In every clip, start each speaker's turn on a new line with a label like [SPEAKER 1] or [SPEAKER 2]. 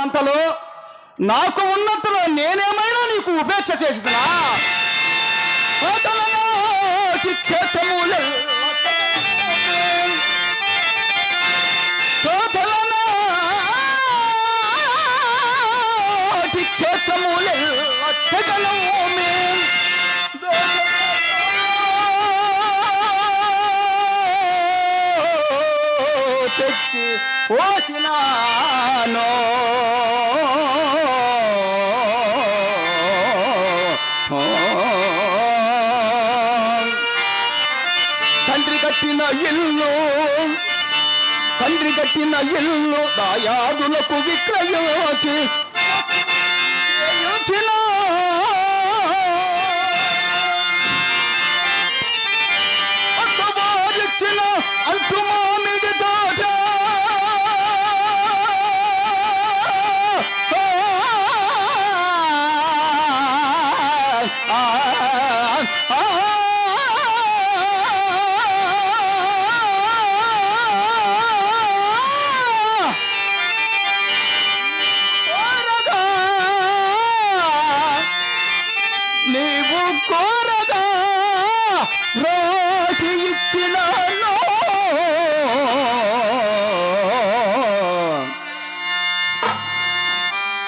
[SPEAKER 1] ఉన్నంతలో నాకు ఉన్నంతలో నేనేమైనా నీకు ఉపేక్ష చేసినా క్షేత్రమూలే. క్షేత్రమూలే. తెచ్చి పోసినాను తండ్రి కట్టిన ఇల్లు తండ్రి కట్టిన ఇల్లు దాయాదులకు విక్రయించి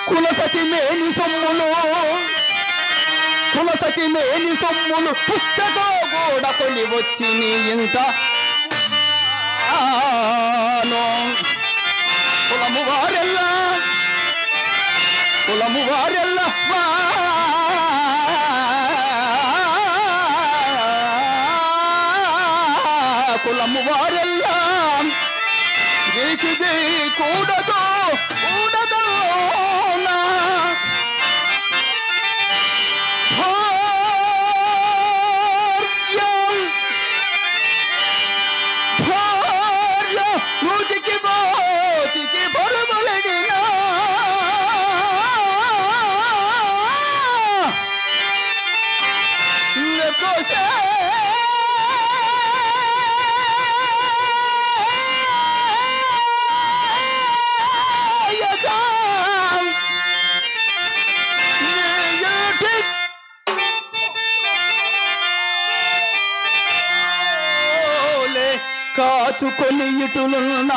[SPEAKER 1] కులసతి మేని సొమ్ములు. కులసతి మేని సొమ్ములు. పుస్తకో గోడ కొని వచ్చి నీ ఇంత కులము వారెల్లా కులము వారెల్లా కులము వారెల్లా నీకిది కూడదు కూడదు. దాచుకొని ఇటులున్నాను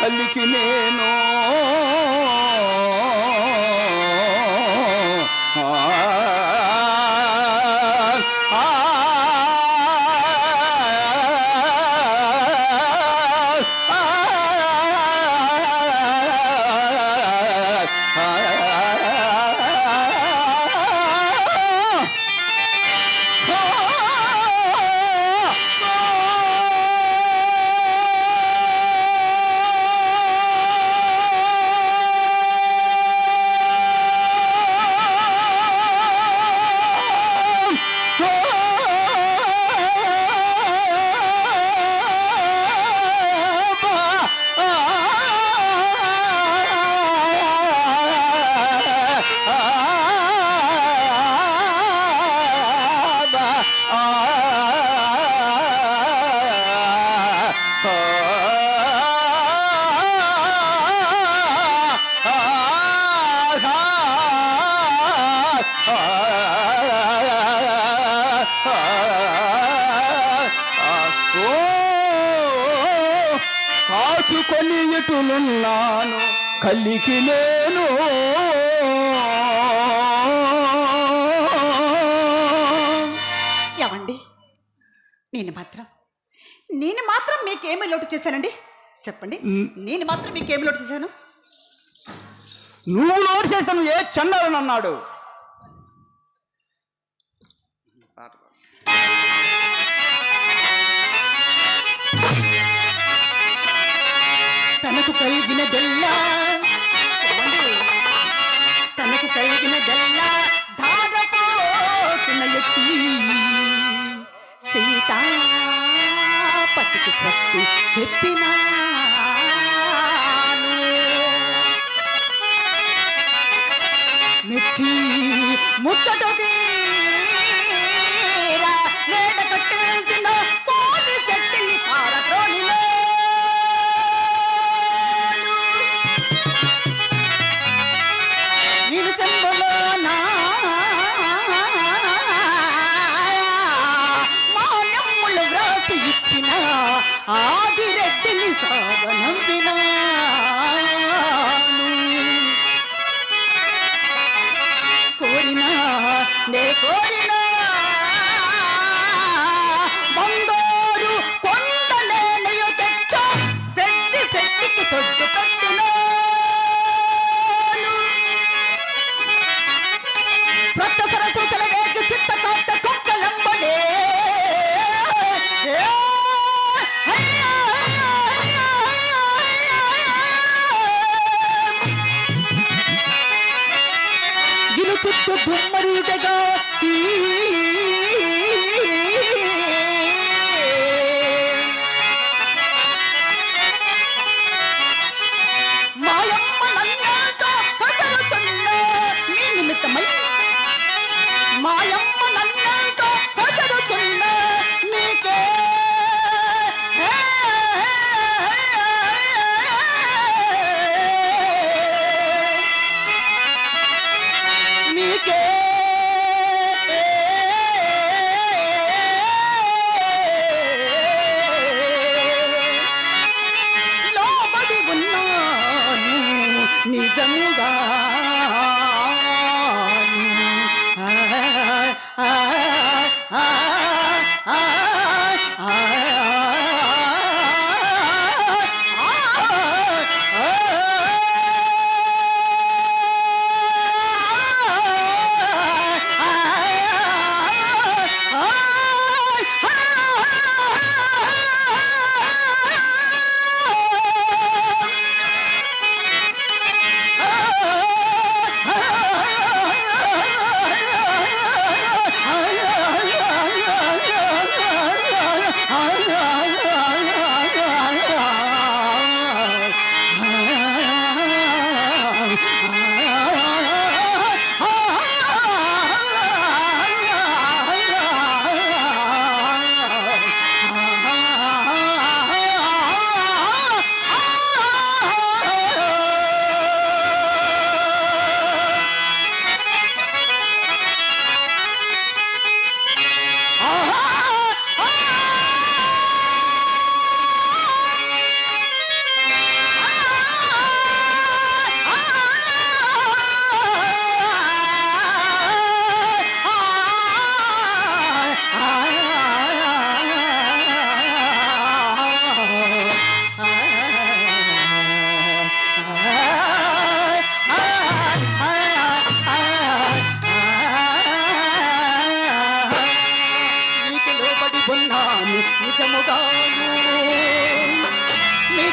[SPEAKER 1] కలికి నేను. కలికి నేను
[SPEAKER 2] ఏమండి? నేను మాత్రం నేను మాత్రం మీకేమి లోటు చేశానండి? చెప్పండి. నేను మాత్రం మీకేమి లోటు చేశాను?
[SPEAKER 1] నువ్వు లోటు చేసాను ఏ చండాలని అన్నాడు
[SPEAKER 2] తనకు కలిగినదెల్లా తనకు కలిగినదెల్లా ధారపోసిన ఎత్తి. సీతాపతికి స్వస్తి చెప్పినాను మెచ్చి ముచ్చట కట్టి அவ நம்பி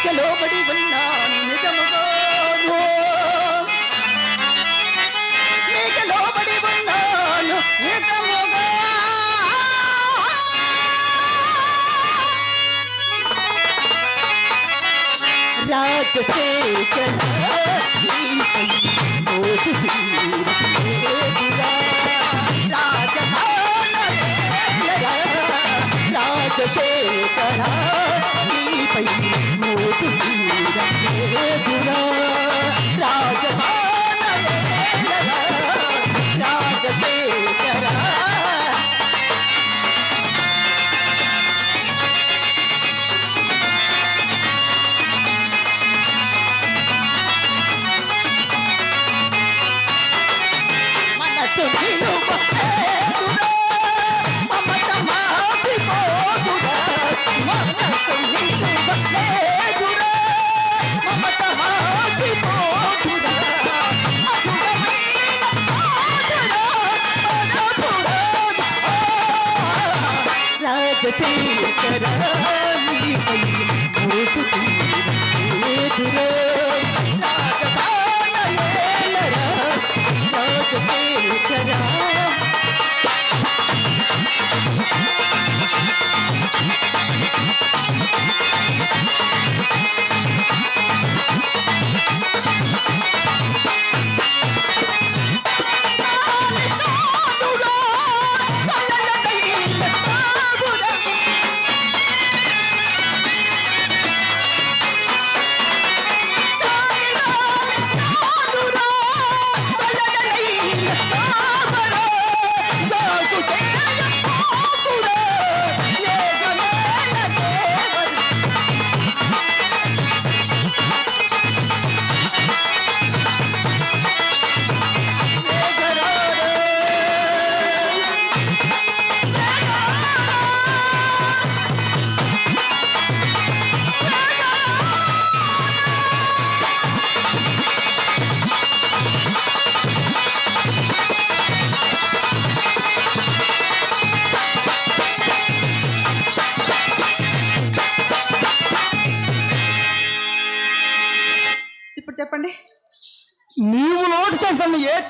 [SPEAKER 2] కోరిక లోబడి ఉన్నాను నిజముగా నీకు లోబడి ఉన్నాను నిజముగా. రాజశేఖర రోజు రాజశేఖర నీపై
[SPEAKER 1] Get it.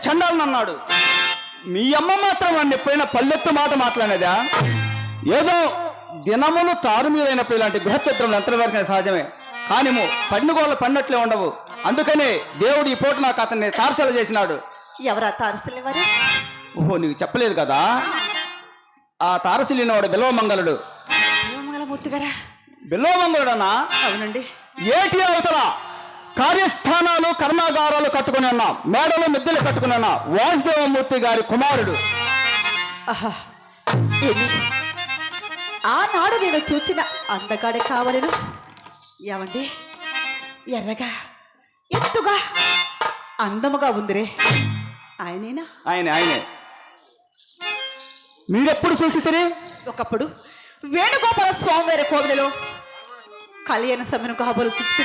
[SPEAKER 1] చండాలని అన్నాడు మీ అమ్మ మాత్రం వాడిని ఎప్పుడైనా పల్లెత్తు మాట మాట్లాడేదా ఏదో దినములు తారుమీరైనప్పుడు ఇలాంటి బృహచిత్రం ఎంతవరకు సహజమే. కానిము పండుగోళ్ళు పడినట్లే ఉండవు. అందుకనే దేవుడు ఈ పూట నాకు అతన్ని తారసల చేసినాడు.
[SPEAKER 2] ఎవరా తారసలి వారు
[SPEAKER 1] ఓహో నీకు చెప్పలేదు కదా? ఆ తారసులినవాడు బిల్వమంగళుడు.
[SPEAKER 2] మంగళమూర్తి గారా?
[SPEAKER 1] బిల్వమంగళుడన్నా?
[SPEAKER 2] అవునండి.
[SPEAKER 1] ఏటి అవతల? కార్యస్థానాలు కర్మాగారాలు కట్టుకుని ఉన్నా మేడలు మిద్దెలు కట్టుకుని ఉన్నా వాసుదేవమూర్తి గారి కుమారుడు.
[SPEAKER 2] ఆనాడు నేను చూచిన అందగాడే కావలను. ఏమండి? ఎర్రగా ఎత్తుగా అందముగా ఉందిరే. ఆయనేనా?
[SPEAKER 1] ఆయన ఆయనే. మీరెప్పుడు చూసి తిరిగి
[SPEAKER 2] ఒకప్పుడు వేణుగోపాల స్వామి వారి కోవిలలో కళ్యాణ సమయం కాబోలు చూస్తే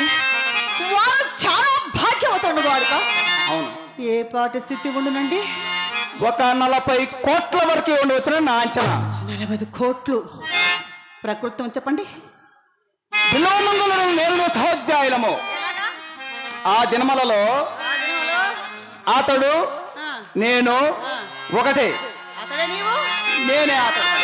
[SPEAKER 2] వారు చాలా భాగ్యవతుండు వాడుగా
[SPEAKER 1] అవును.
[SPEAKER 2] ఏ పాటి స్థితి ఉండునండి?
[SPEAKER 1] ఒక నలభై కోట్ల వరకు ఉండవచ్చున నా అంచనా.
[SPEAKER 2] నలభై కోట్లు. ప్రకృతం చెప్పండి.
[SPEAKER 1] బిల్వమంగళుడు నేను సహోద్యాయులము. ఆ దినమలలో అతడు నేను ఒకటే.
[SPEAKER 2] అతడే నీవు?
[SPEAKER 1] నేనే అతడు.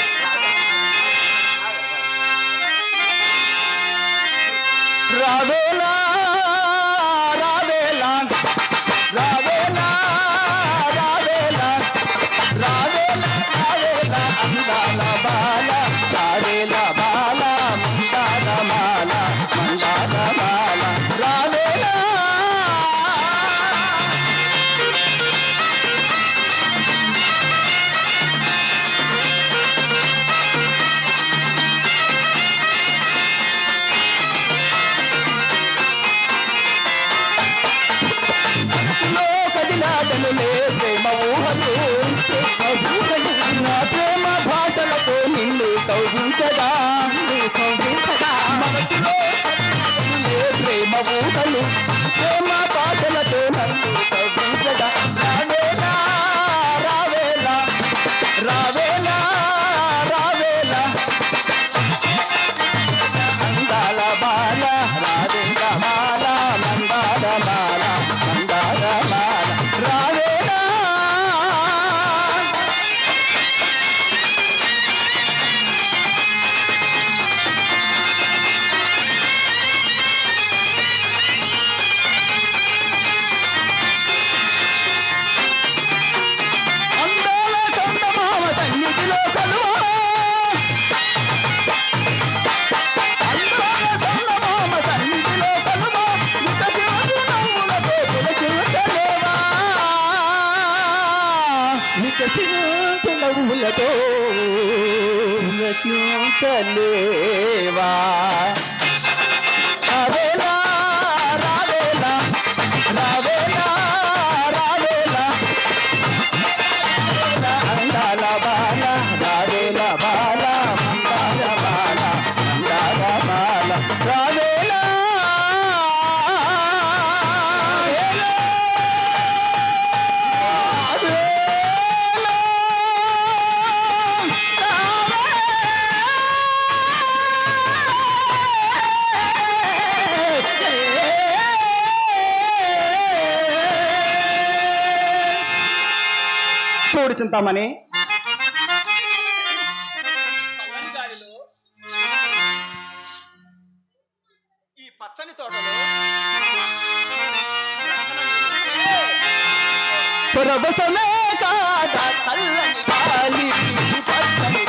[SPEAKER 1] చింతామణి
[SPEAKER 3] ఈ పచ్చని తోటలో
[SPEAKER 1] పరవశమే కాదా చల్లని గాలి పచ్చని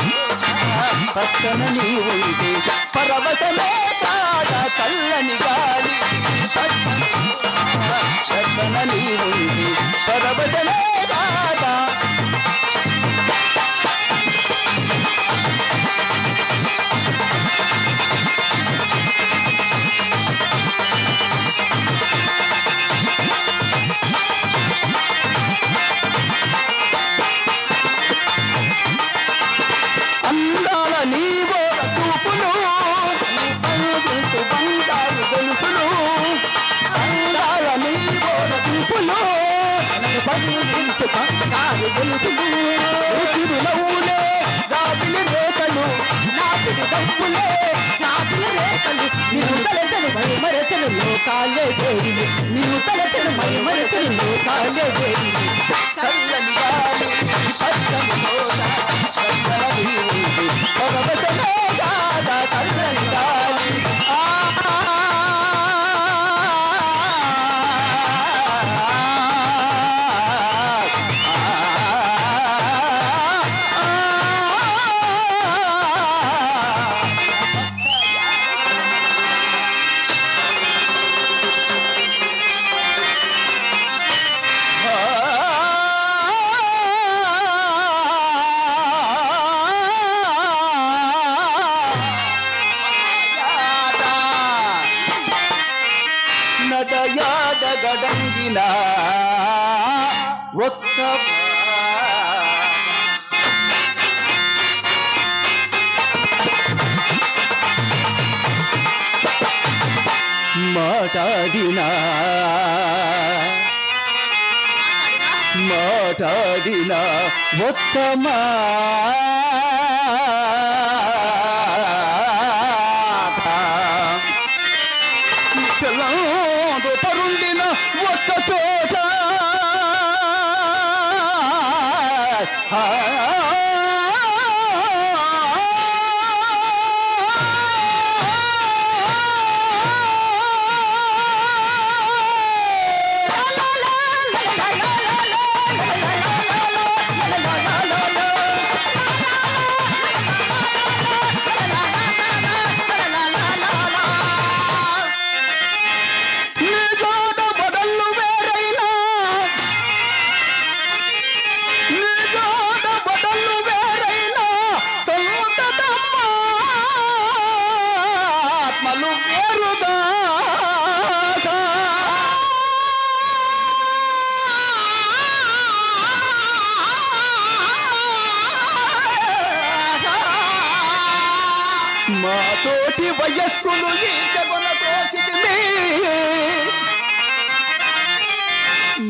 [SPEAKER 1] పక్కన నీ ఉంటే పరవశమే కాదా చల్లని గాలి. ಕಾಲೇ ಬೇರಿ ನೀನು ತಲೆಚರು ಮೈ ಮರೆಸರು ಕಾಲೇ ಬೇರಿ తల ఒక్క మాటాడిన మాటాడిన ఒక్క మా నీ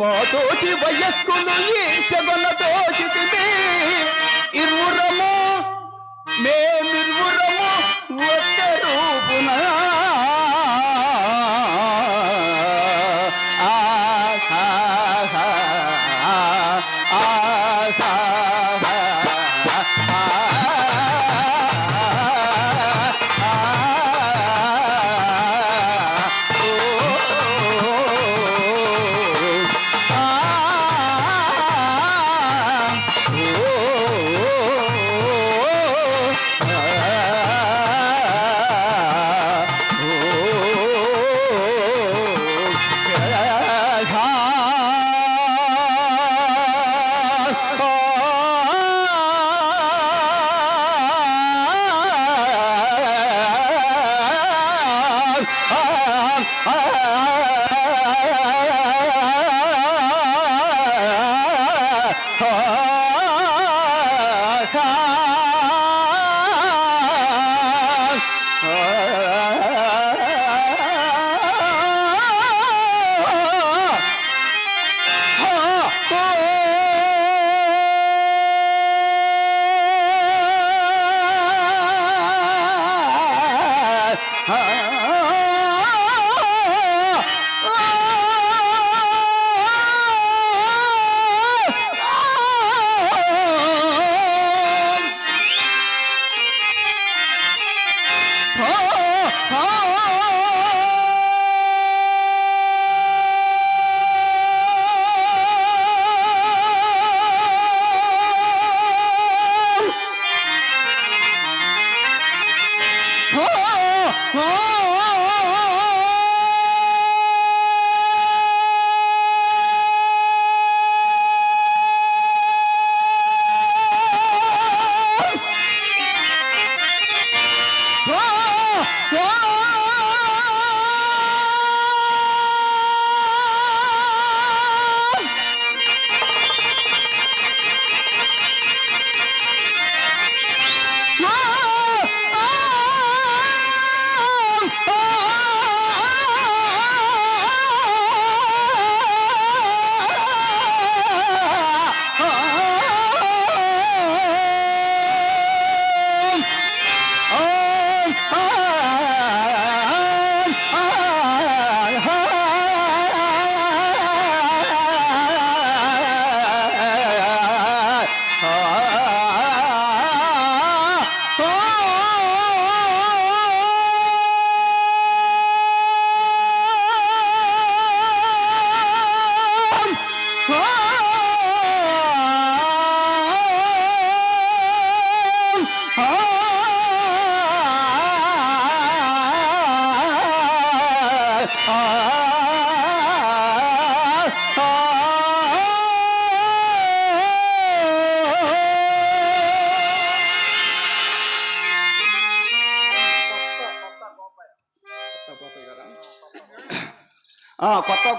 [SPEAKER 1] మాతోటి వయస్కులు ఈ జగన దోషితిని ఇరువురము మేమిరువురము ఒక్క రూపునా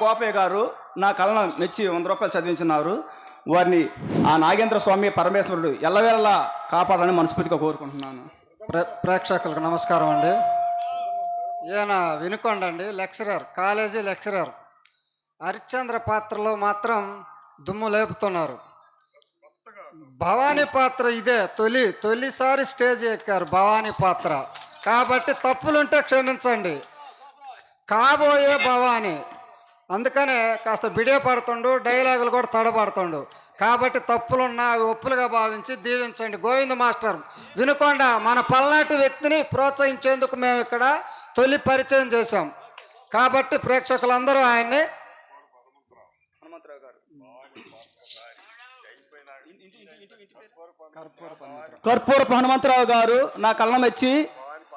[SPEAKER 1] గోపయ్య గారు నా కళను మెచ్చి వంద రూపాయలు చదివించున్నారు. వారిని ఆ నాగేంద్ర స్వామి పరమేశ్వరుడు ఎల్లవేళలా కాపాడాలని మనస్ఫూర్తిగా కోరుకుంటున్నాను.
[SPEAKER 4] ప్రే ప్రేక్షకులకు నమస్కారం అండి. ఈయన వినుకోండి లెక్చరర్ కాలేజీ లెక్చరర్. హరిశ్చంద్ర పాత్రలో మాత్రం దుమ్ము లేపుతున్నారు. భవానీ పాత్ర ఇదే తొలి తొలిసారి స్టేజ్ ఎక్కారు భవానీ పాత్ర. కాబట్టి తప్పులుంటే క్షమించండి. కాబోయే భవానీ అందుకనే కాస్త బిడే పడుతుండు డైలాగులు కూడా తడబడుతుండు కాబట్టి తప్పులున్నా అవి ఒప్పులుగా భావించి దీవించండి. గోవింద మాస్టర్ వినుకొండ మన పల్నాటి వ్యక్తిని ప్రోత్సహించేందుకు మేము ఇక్కడ తొలి పరిచయం చేశాం. కాబట్టి ప్రేక్షకులందరూ ఆయన్ని
[SPEAKER 1] కర్పూరపు హనుమంతరావు గారు నా కళ్ళ వచ్చి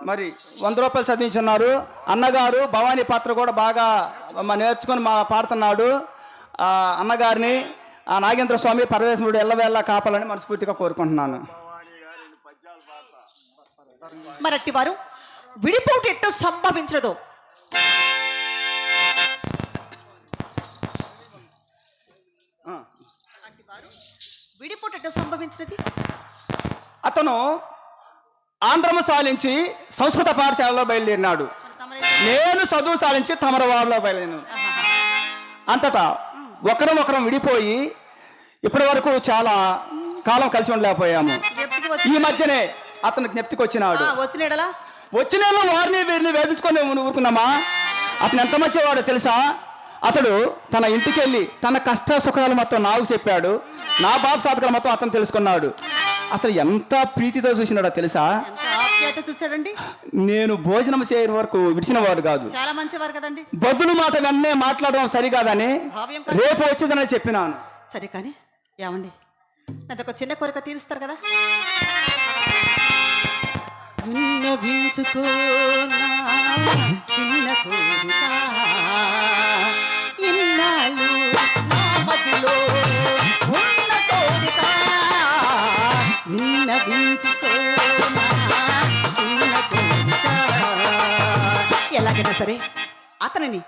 [SPEAKER 1] మరి వంద రూపాయలు చదివించున్నారు. అన్నగారు భవానీ పాత్ర కూడా బాగా నేర్చుకొని మా పాడుతున్నాడు. ఆ అన్నగారిని ఆ నాగేంద్ర స్వామి పరమేశ్వరుడు ఎల్లవేళ కాపాలని మనస్ఫూర్తిగా కోరుకుంటున్నాను.
[SPEAKER 2] మరట్టి వారు విడిపోటు ఎట్టు సంభవించదు. విడిపోటు ఎట్టు సంభవించినది?
[SPEAKER 1] అతను ఆంధ్రము సాలించి సంస్కృత పాఠశాలలో బయలుదేరినాడు. నేను చదువు సాలించి తమరవాడలో బయలుదేరాను
[SPEAKER 2] ఆహాహా.
[SPEAKER 1] అంతటా ఒకరం ఒకరం విడిపోయి ఇప్పటి వరకు చాలా కాలం కలిసి ఉండలేకపోయాము. ఈ మధ్యనే అతను జ్ఞప్తికి వచ్చినాడు. వచ్చిన వారిని వీరిని వేధించుకొని ఊరుకున్నామా? అతను ఎంత మంచివాడో తెలుసా? అతడు తన ఇంటికి వెళ్ళి తన కష్ట సుఖాలు మొత్తం నాకు చెప్పాడు. నా బాబు సాధకాలు మొత్తం అతను తెలుసుకున్నాడు. అసలు ఎంత ప్రీతితో చూసినాడో తెలుసా?
[SPEAKER 2] ఎంత చూచాడండి
[SPEAKER 1] నేను భోజనం చేయని వరకు విడిచిన వాడు కాదు.
[SPEAKER 2] చాలా మంచివారు కదండి.
[SPEAKER 1] బొద్దుల మాట వెన్నే మాట్లాడడం సరికాదని
[SPEAKER 2] భావ్యం కాదు.
[SPEAKER 1] రేపు వచ్చేదని చెప్పినాను.
[SPEAKER 2] సరే కానీ ఏమండి? నాదొక చిన్న కోరిక తీరుస్తారు కదా? చిన్న కోరిక ఇన్నాళ్ళు విన్నవించుకోనా చిన్న ఎలాగైనా సరే అతనిని